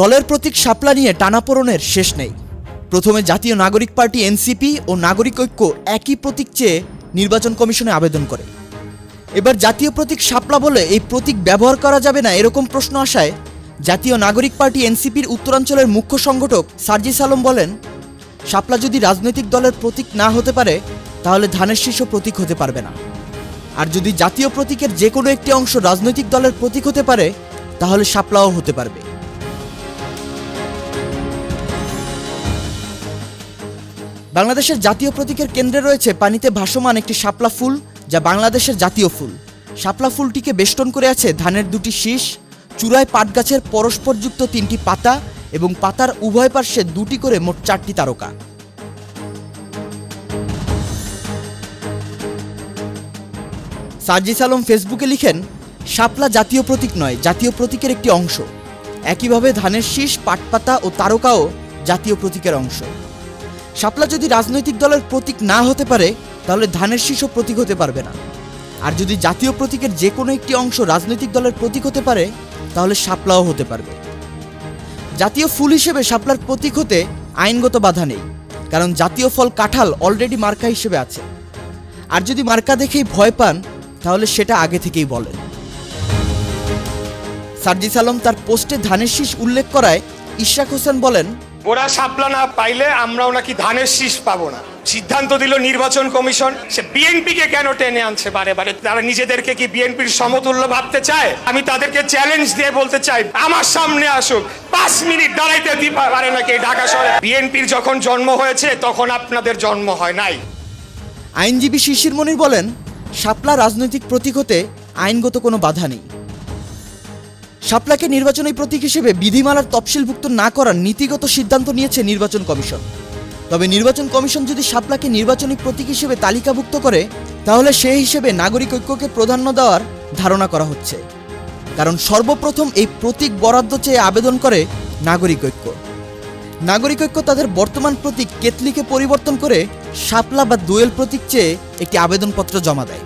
দলের প্রতীক শাপলা নিয়ে টানাপোড়নের শেষ নেই। প্রথমে জাতীয় নাগরিক পার্টি এনসিপি ও নাগরিক ঐক্য একই প্রতীক চেয়ে নির্বাচন কমিশনে আবেদন করে। এবার জাতীয় প্রতীক শাপলা বলে এই প্রতীক ব্যবহার করা যাবে না এরকম প্রশ্ন আসায় জাতীয় নাগরিক পার্টি এনসিপির উত্তরাঞ্চলের মুখ্য সংগঠক সার্জিস আলম বলেন, শাপলা যদি রাজনৈতিক দলের প্রতীক না হতে পারে, তাহলে ধানের শীর্ষ প্রতীক হতে পারবে না। আর যদি জাতীয় প্রতীকের যে কোনো একটি অংশ রাজনৈতিক দলের প্রতীক হতে পারে, তাহলে শাপলাও হতে পারবে। বাংলাদেশের জাতীয় প্রতীকের কেন্দ্রে রয়েছে পানিতে ভাসমান একটি শাপলা ফুল, যা বাংলাদেশের জাতীয় ফুল। শাপলা ফুলটিকে বেষ্টন করে আছে ধানের দুটি শীষ, চূড়ায় পাট গাছের পরস্পরযুক্ত তিনটি পাতা এবং পাতার উভয় পার্শ্বে দুটি করে মোট চারটি তারকা। সার্জিস আলম ফেসবুকে লিখেন, শাপলা জাতীয় প্রতীক নয়, জাতীয় প্রতীকের একটি অংশ। একইভাবে ধানের শীষ, পাটপাতা ও তারকাও জাতীয় প্রতীকের অংশ। শাপলা যদি রাজনৈতিক দলের প্রতীক না হতে পারে, তাহলে ধানের শীষও প্রতীক হতে পারবে না। আর যদি জাতীয় প্রতীকের যে কোনো একটি অংশ রাজনৈতিক দলের প্রতীক হতে পারে, তাহলে শাপলাও হতে পারবে। জাতীয় ফুল হিসেবে শাপলার প্রতীক হতে আইনগত বাধা নেই, কারণ জাতীয় ফল কাঁঠাল অলরেডি মার্কা হিসেবে আছে। আর যদি মার্কা দেখেই ভয় পান, তাহলে সেটা আগে থেকেই বলেন। সার্জিস আলম তার পোস্টে ধানের শীষ উল্লেখ করায় ইশরাক হোসেন বলেন ওরা সাপলা না পাইলে আমরাও নাকি ধানের শীষ পাবো না। সিদ্ধান্ত দিল নির্বাচন কমিশন। সে বিএনপি কে কেন টেনে আনছে বারে বারে? তারা নিজেদেরকে কি বিএনপির সমতুল্য ভাবতে চায়? আমি তাদেরকে চ্যালেঞ্জ দিয়ে বলতে চাই, আমার সামনে আসুক। পাঁচ মিনিট দাঁড়াইতে দি পারে নাকি ঢাকা শহরে? বিএনপির যখন জন্ম হয়েছে, তখন আপনাদের জন্ম হয় নাই। আইনজীবী শিশির মনির বলেন শাপলা রাজনৈতিক প্রতীক হতে আইনগত কোনো বাধা নেই। শাপলাকে নির্বাচনী প্রতীক হিসেবে বিধিমালার তফসিলভুক্ত না করার নীতিগত সিদ্ধান্ত নিয়েছে নির্বাচন কমিশন। তবে নির্বাচন কমিশন যদি শাপলাকে নির্বাচনী প্রতীক হিসেবে তালিকাভুক্ত করে, তাহলে সেই হিসেবে নাগরিক ঐক্যকে প্রাধান্য দেওয়ার ধারণা করা হচ্ছে। কারণ সর্বপ্রথম এই প্রতীক বরাদ্দ চেয়ে আবেদন করে নাগরিক ঐক্য। নাগরিক ঐক্য তাদের বর্তমান প্রতীক কেতলিকে পরিবর্তন করে শাপলা বা দোয়েল প্রতীক চেয়ে একটি আবেদনপত্র জমা দেয়।